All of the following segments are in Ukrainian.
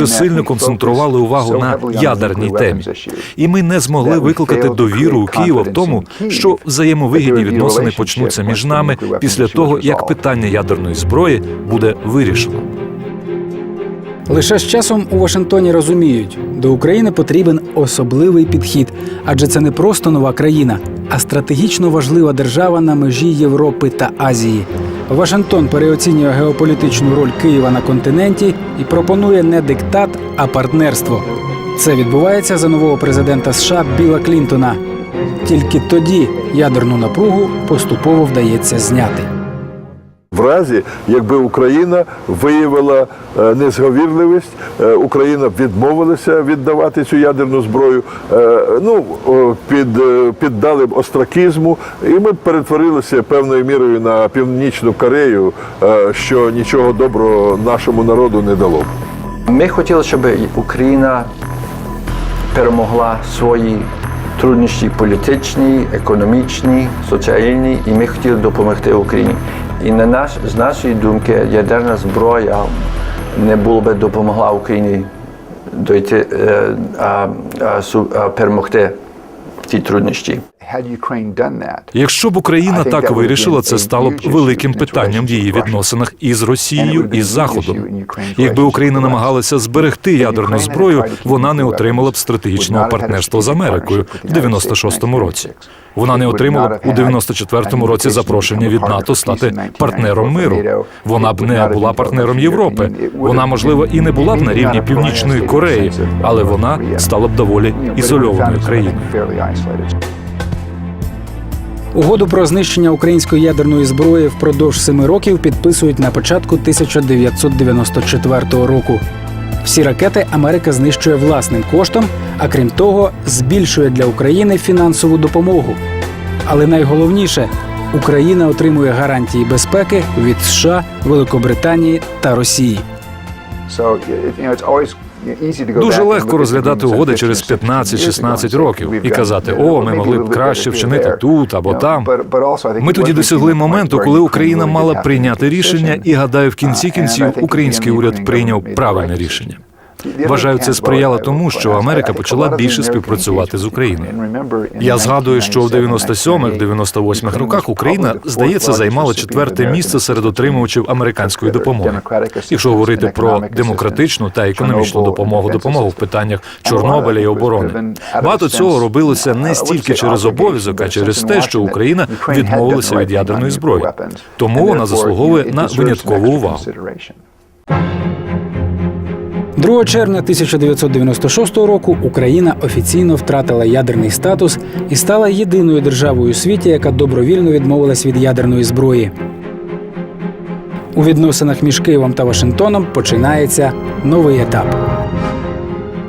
дуже сильно концентрували увагу на ядерній темі, і ми не змогли викликати довіру у Києва в тому, що взаємовигідні відносини почнуться між нами після того, як питання ядерної зброї буде вирішено. Лише з часом у Вашингтоні розуміють, до України потрібен особливий підхід, адже це не просто нова країна, а стратегічно важлива держава на межі Європи та Азії. Вашингтон переоцінює геополітичну роль Києва на континенті і пропонує не диктат, а партнерство. Це відбувається за нового президента США Біла Клінтона. Тільки тоді ядерну напругу поступово вдається зняти. В разі, якби Україна виявила е, незговірливість, е, Україна б відмовилася віддавати цю ядерну зброю, е, ну під, піддали б остракізму, і ми б перетворилися певною мірою на північну Корею, що нічого доброго нашому народу не дало. Ми хотіли, щоб Україна перемогла свої труднощі політичні, економічні, соціальні, і ми хотіли допомогти Україні. І на наш, з нашої думки, ядерна зброя не було би допомогла Україні дойти е, а, а, а, перемогти ці труднощі. Якщо б Україна так вирішила, це стало б великим питанням в її відносинах із Росією і з Заходом. Якби Україна намагалася зберегти ядерну зброю, вона не отримала б стратегічного партнерства з Америкою в 96-му році. Вона не отримала б у 94-му році запрошення від НАТО стати партнером миру. Вона б не була партнером Європи. Вона, можливо, і не була б на рівні Північної Кореї, але вона стала б доволі ізольованою країною. Угоду про знищення української ядерної зброї впродовж семи років підписують на початку 1994 року. Всі ракети Америка знищує власним коштом, а крім того, збільшує для України фінансову допомогу. Але найголовніше Україна отримує гарантії безпеки від США, Великобританії та Росії. Дуже легко розглядати угоди через 15-16 років і казати, о, ми могли б краще вчинити тут або там. Ми тоді досягли моменту, коли Україна мала прийняти рішення, і гадаю, в кінці кінців український уряд прийняв правильне рішення. Вважаю, це сприяло тому, що Америка почала більше співпрацювати з Україною. Я згадую, що в 97-98 роках Україна, здається, займала четверте місце серед отримувачів американської допомоги. Якщо говорити про демократичну та економічну допомогу, допомогу в питаннях Чорнобиля і оборони, багато цього робилося не стільки через обов'язок, а через те, що Україна відмовилася від ядерної зброї. Тому вона заслуговує на виняткову увагу. 2 червня 1996 року Україна офіційно втратила ядерний статус і стала єдиною державою у світі, яка добровільно відмовилась від ядерної зброї. У відносинах між Києвом та Вашингтоном починається новий етап.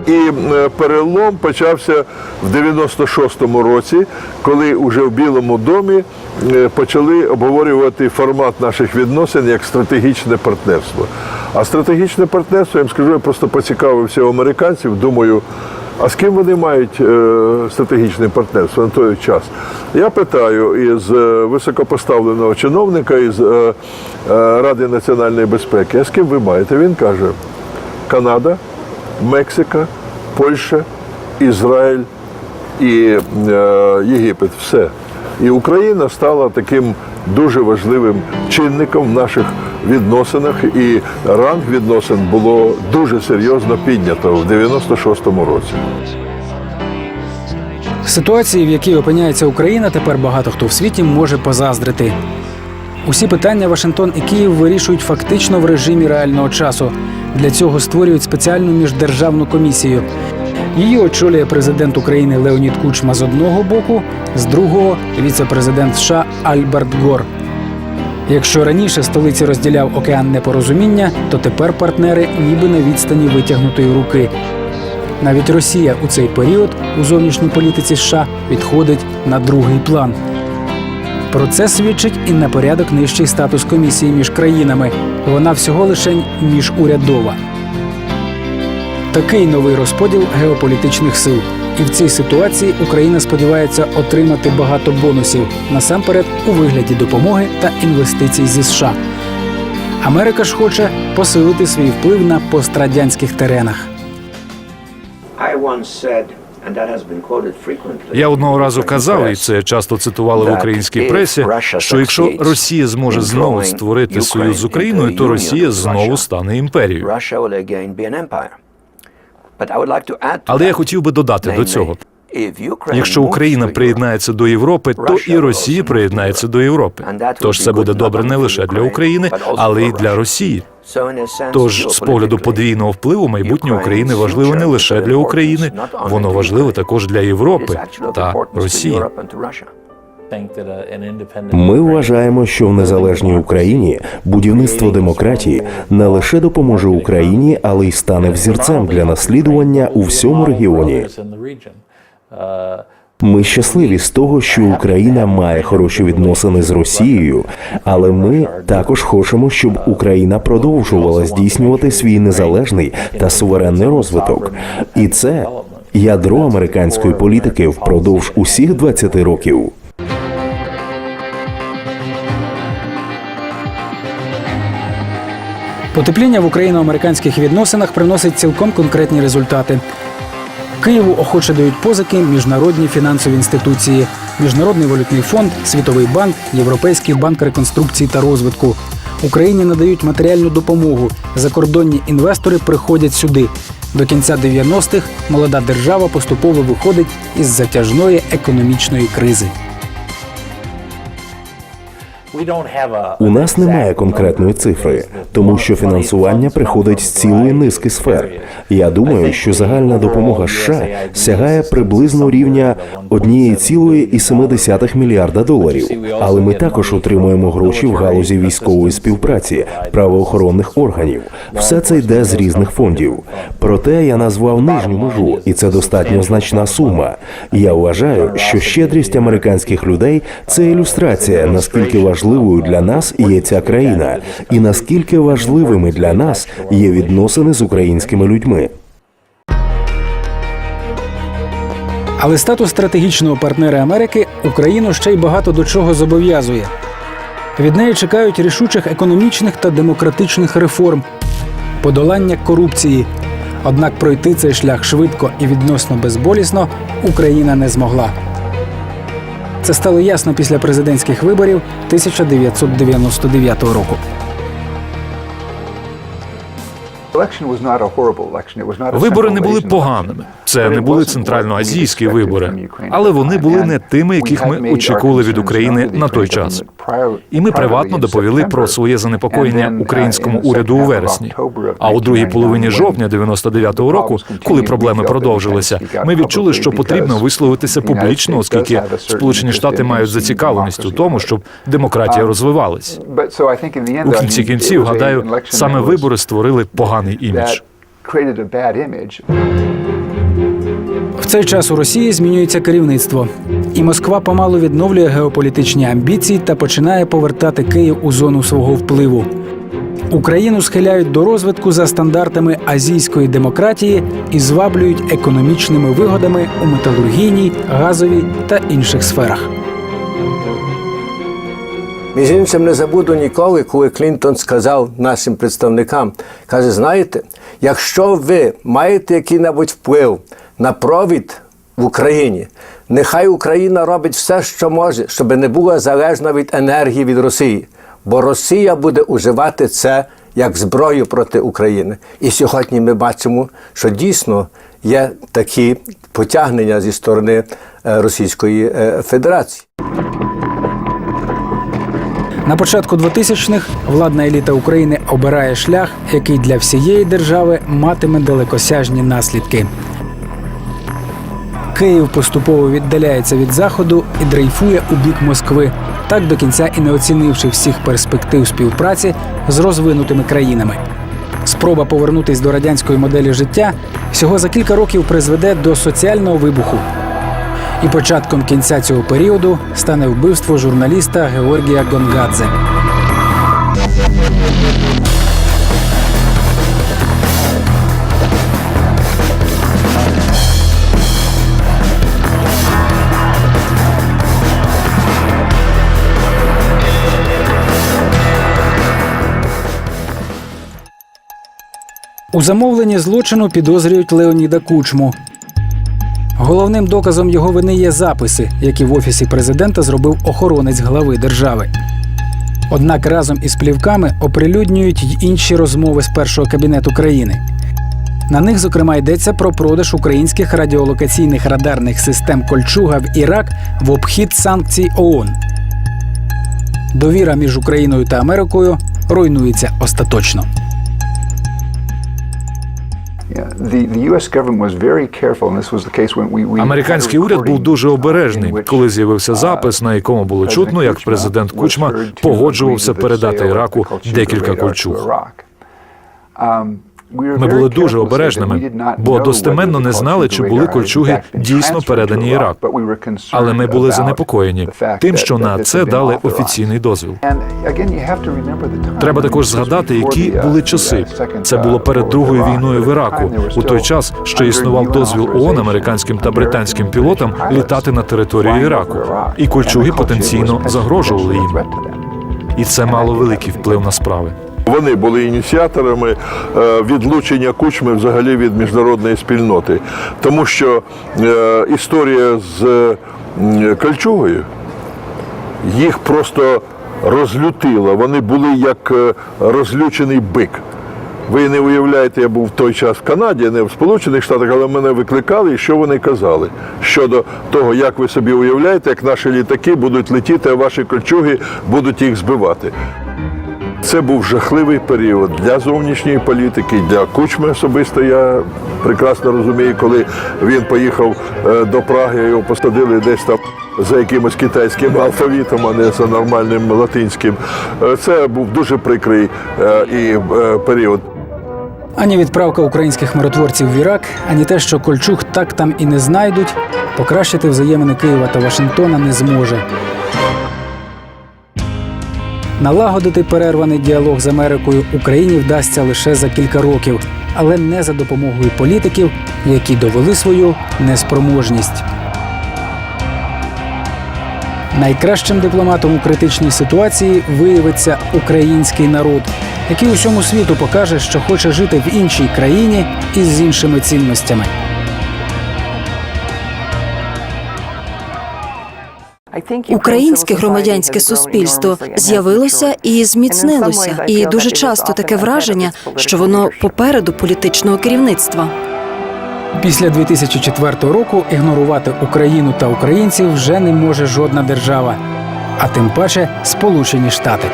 І е, перелом почався в 96-му році, коли уже в Білому домі е, почали обговорювати формат наших відносин як стратегічне партнерство. А стратегічне партнерство, я вам скажу, я просто поцікавився у американців, думаю. А з ким вони мають е, стратегічне партнерство на той час? Я питаю із е, високопоставленого чиновника із е, Ради національної безпеки, а з ким ви маєте? Він каже: Канада, Мексика, Польща, Ізраїль і Єгипет. Все. І Україна стала таким дуже важливим чинником в наших відносинах, і ранг відносин було дуже серйозно піднято в 96-му році. Ситуації, в якій опиняється Україна, тепер багато хто в світі може позаздрити. Усі питання Вашингтон і Київ вирішують фактично в режимі реального часу. Для цього створюють спеціальну міждержавну комісію. Її очолює президент України Леонід Кучма з одного боку, з другого віце-президент США Альберт Гор. Якщо раніше столиці розділяв океан непорозуміння, то тепер партнери ніби на відстані витягнутої руки. Навіть Росія у цей період у зовнішній політиці США відходить на другий план. Про це свідчить і на порядок нижчий статус комісії між країнами. Вона всього лише міжурядова. Такий новий розподіл геополітичних сил. І в цій ситуації Україна сподівається отримати багато бонусів насамперед у вигляді допомоги та інвестицій зі США. Америка ж хоче посилити свій вплив на пострадянських теренах. Я одного разу казав, і це часто цитували в українській пресі. Що якщо Росія зможе знову створити союз з Україною, то Росія знову стане імперією. Але я хотів би додати до цього. Якщо Україна приєднається до Європи, то і Росія приєднається до Європи. Тож це буде добре не лише для України, але й для Росії. Тож, з погляду подвійного впливу, майбутнє України важливе не лише для України, воно важливе також для Європи та Росії. Ми вважаємо, що в незалежній Україні будівництво демократії не лише допоможе Україні, але й стане взірцем для наслідування у всьому регіоні. Ми щасливі з того, що Україна має хороші відносини з Росією, але ми також хочемо, щоб Україна продовжувала здійснювати свій незалежний та суверенний розвиток. І це ядро американської політики впродовж усіх 20 років. Потепління в україно-американських відносинах приносить цілком конкретні результати. Києву охоче дають позики міжнародні фінансові інституції, Міжнародний валютний фонд, Світовий банк, Європейський банк реконструкції та розвитку. Україні надають матеріальну допомогу. Закордонні інвестори приходять сюди. До кінця 90-х молода держава поступово виходить із затяжної економічної кризи. У нас немає конкретної цифри, тому що фінансування приходить з цілої низки сфер. Я думаю, що загальна допомога США сягає приблизно рівня 1,7 мільярда доларів. Але ми також отримуємо гроші в галузі військової співпраці, правоохоронних органів. Все це йде з різних фондів. Проте я назвав нижню межу, і це достатньо значна сума. Я вважаю, що щедрість американських людей це ілюстрація, наскільки важливою для нас є ця країна, і наскільки важливими для нас є відносини з українськими людьми. Але статус стратегічного партнера Америки Україну ще й багато до чого зобов'язує. Від неї чекають рішучих економічних та демократичних реформ, подолання корупції. Однак пройти цей шлях швидко і відносно безболісно Україна не змогла. Це стало ясно після президентських виборів 1999 року. Вибори не були поганими. Це не були центральноазійські вибори, але вони були не тими, яких ми очікували від України на той час. І ми приватно доповіли про своє занепокоєння українському уряду у вересні. А у другій половині жовтня 99-го року, коли проблеми продовжилися, ми відчули, що потрібно висловитися публічно, оскільки Сполучені Штати мають зацікавленість у тому, щоб демократія розвивалась. У кінці кінців, гадаю, саме вибори створили поганий імідж. В цей час у Росії змінюється керівництво, і Москва помалу відновлює геополітичні амбіції та починає повертати Київ у зону свого впливу. Україну схиляють до розвитку за стандартами азійської демократії і зваблюють економічними вигодами у металургійній, газовій та інших сферах. Між іншим не забуду ніколи, коли Клінтон сказав нашим представникам, каже: знаєте, якщо ви маєте який-небудь вплив на провід в Україні, нехай Україна робить все, що може, щоб не була залежна від енергії від Росії, бо Росія буде уживати це як зброю проти України. І сьогодні ми бачимо, що дійсно є такі потягнення зі сторони е, Російської е, Федерації. На початку 2000-х владна еліта України обирає шлях, який для всієї держави матиме далекосяжні наслідки. Київ поступово віддаляється від заходу і дрейфує у бік Москви, так до кінця і не оцінивши всіх перспектив співпраці з розвинутими країнами. Спроба повернутись до радянської моделі життя всього за кілька років призведе до соціального вибуху. І початком кінця цього періоду стане вбивство журналіста Георгія Гонгадзе. У замовленні злочину підозрюють Леоніда Кучму. Головним доказом його вини є записи, які в офісі президента зробив охоронець глави держави. Однак разом із плівками оприлюднюють й інші розмови з першого кабінету країни. На них, зокрема, йдеться про продаж українських радіолокаційних радарних систем Кольчуга в Ірак в обхід санкцій ООН. Довіра між Україною та Америкою руйнується остаточно. Американський уряд був дуже обережний, коли з'явився запис, на якому було чутно, як президент Кучма погоджувався передати Іраку декілька кольчуг. Ми були дуже обережними, бо достеменно не знали, чи були кольчуги дійсно передані Іраку. Але ми були занепокоєні тим, що на це дали офіційний дозвіл. Треба також згадати, які були часи. Це було перед другою війною в Іраку. У той час ще існував дозвіл ООН американським та британським пілотам літати на територію Іраку, і кольчуги потенційно загрожували їм. І це мало великий вплив на справи. Вони були ініціаторами е, відлучення кучми взагалі від міжнародної спільноти, тому що е, історія з Кольчугою їх просто розлютила. Вони були як е, розлючений бик. Ви не уявляєте, я був в той час в Канаді, не в Сполучених Штатах, але мене викликали, і що вони казали щодо того, як ви собі уявляєте, як наші літаки будуть летіти, а ваші кольчуги будуть їх збивати. Це був жахливий період для зовнішньої політики, для кучми особисто. Я прекрасно розумію, коли він поїхав е, до Праги, його посадили десь там за якимось китайським алфавітом, а не за нормальним латинським. Е, Це був дуже прикрий е, і період. Ані відправка українських миротворців в Ірак, ані те, що Кольчуг так там і не знайдуть, покращити взаємини Києва та Вашингтона не зможе. Налагодити перерваний діалог з Америкою Україні вдасться лише за кілька років, але не за допомогою політиків, які довели свою неспроможність. Найкращим дипломатом у критичній ситуації виявиться український народ, який усьому світу покаже, що хоче жити в іншій країні із іншими цінностями. Українське громадянське суспільство з'явилося і зміцнилося, і дуже часто таке враження, що воно попереду політичного керівництва. Після 2004 року ігнорувати Україну та українців вже не може жодна держава, а тим паче Сполучені Штати.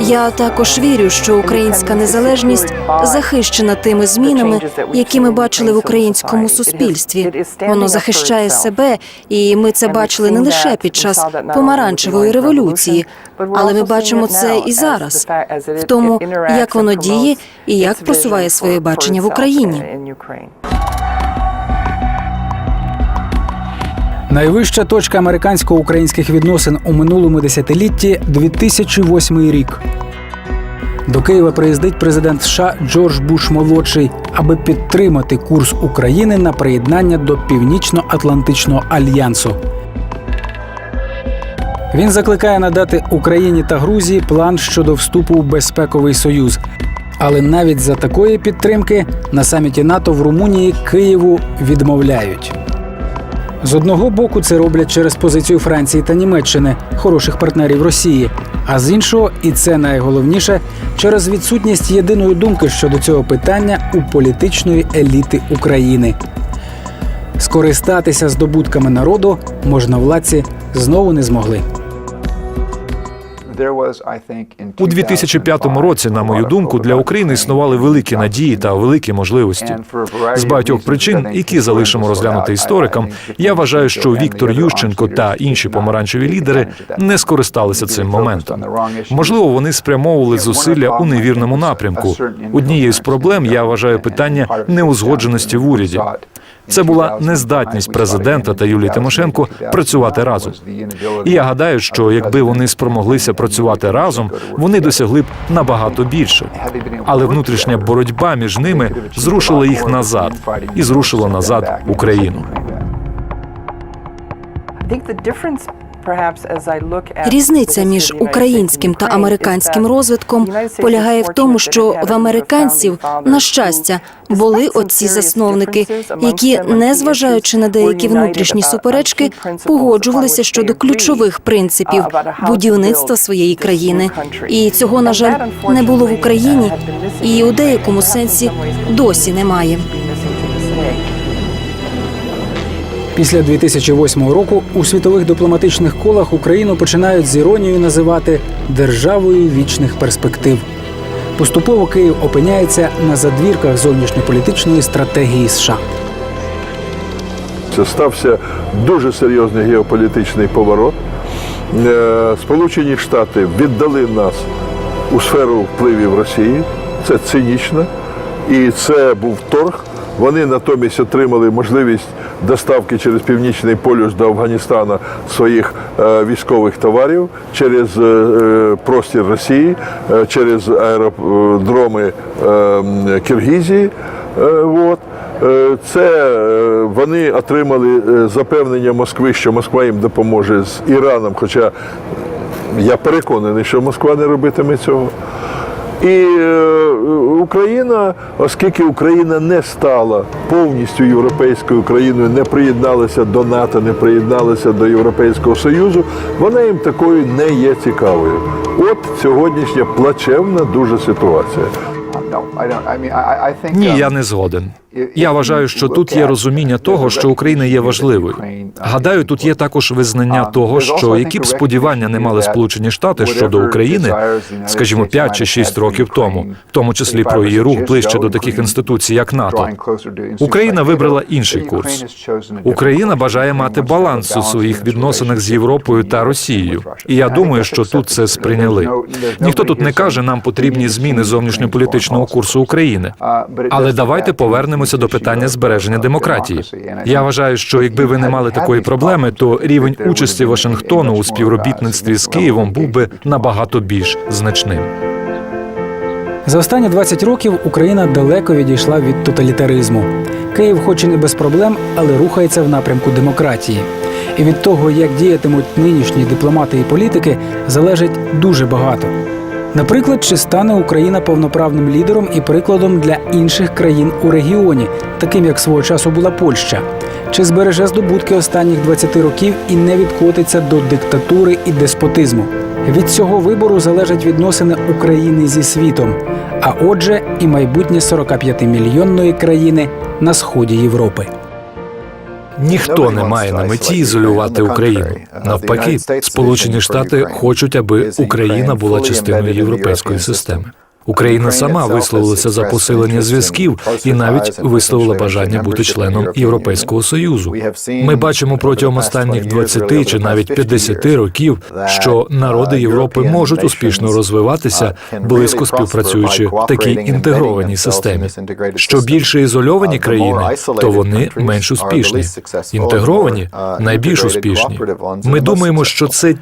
Я також вірю, що українська незалежність захищена тими змінами, які ми бачили в українському суспільстві. Воно захищає себе, і ми це бачили не лише під час помаранчевої революції, але ми бачимо це і зараз в тому, як воно діє і як просуває своє бачення в Україні. Найвища точка американсько-українських відносин у минулому десятилітті 2008 рік. До Києва приїздить президент США Джордж Буш молодший, аби підтримати курс України на приєднання до Північно-Атлантичного альянсу. Він закликає надати Україні та Грузії план щодо вступу в безпековий союз. Але навіть за такої підтримки на саміті НАТО в Румунії Києву відмовляють. З одного боку це роблять через позицію Франції та Німеччини, хороших партнерів Росії. А з іншого, і це найголовніше, через відсутність єдиної думки щодо цього питання у політичної еліти України. Скористатися здобутками народу можновладці знову не змогли. У 2005 році, на мою думку, для України існували великі надії та великі можливості. З багатьох причин, які залишимо розглянути історикам, я вважаю, що Віктор Ющенко та інші помаранчеві лідери не скористалися цим моментом. Можливо, вони спрямовували зусилля у невірному напрямку. Однією з проблем я вважаю питання неузгодженості в уряді. Це була нездатність президента та Юлії Тимошенко працювати разом. І я гадаю, що якби вони спромоглися працювати разом, вони досягли б набагато більше. Але внутрішня боротьба між ними зрушила їх назад і зрушила назад Україну. Різниця між українським та американським розвитком полягає в тому, що в американців, на щастя, були отці засновники, які, незважаючи на деякі внутрішні суперечки, погоджувалися щодо ключових принципів будівництва своєї країни. І цього, на жаль, не було в Україні, і у деякому сенсі досі немає. Після 2008 року у світових дипломатичних колах Україну починають з іронією називати державою вічних перспектив. Поступово Київ опиняється на задвірках зовнішньополітичної стратегії США. Це стався дуже серйозний геополітичний поворот. Е, Сполучені Штати віддали нас у сферу впливів Росії. Це цинічно. І це був торг. Вони натомість отримали можливість доставки через північний полюс до Афганістана своїх е, військових товарів через е, е, простір Росії, через аеродроми Киргізії. От. Це вони отримали запевнення Москви, що Москва їм допоможе з Іраном, хоча я переконаний, що Москва не робитиме цього. І е, Україна, оскільки Україна не стала повністю європейською країною, не приєдналася до НАТО, не приєдналася до Європейського Союзу, вона їм такою не є цікавою. От сьогоднішня плачевна дуже ситуація. Ні, я не згоден. Я вважаю, що тут є розуміння того, що Україна є важливою. Гадаю, тут є також визнання того, що які б сподівання не мали Сполучені Штати щодо України, скажімо, 5 чи 6 років тому, в тому числі про її рух ближче до таких інституцій, як НАТО. Україна вибрала інший курс. Україна бажає мати баланс у своїх відносинах з Європою та Росією. І я думаю, що тут це сприйняли. Ніхто тут не каже, нам потрібні зміни зовнішньополітичного курсу України. Але давайте повернемося до питання збереження демократії. Я вважаю, що якби ви не мали такої проблеми, то рівень участі Вашингтону у співробітництві з Києвом був би набагато більш значним. За останні 20 років Україна далеко відійшла від тоталітаризму. Київ, хоч і не без проблем, але рухається в напрямку демократії. І від того, як діятимуть нинішні дипломати і політики, залежить дуже багато. Наприклад, чи стане Україна повноправним лідером і прикладом для інших країн у регіоні, таким як свого часу була Польща, чи збереже здобутки останніх 20 років і не відкотиться до диктатури і деспотизму. Від цього вибору залежать відносини України зі світом, а отже, і майбутнє 45-мільйонної країни на сході Європи. Ніхто не має на меті ізолювати Україну. Навпаки, Сполучені Штати хочуть, аби Україна була частиною європейської системи. Україна сама висловилася за посилення зв'язків і навіть висловила бажання бути членом Європейського союзу. Ми бачимо протягом останніх 20 чи навіть 50 років, що народи Європи можуть успішно розвиватися, близько співпрацюючи в такій інтегрованій системі. Що більше ізольовані країни, то вони менш успішні. Інтегровані найбільш успішні. Ми думаємо, що це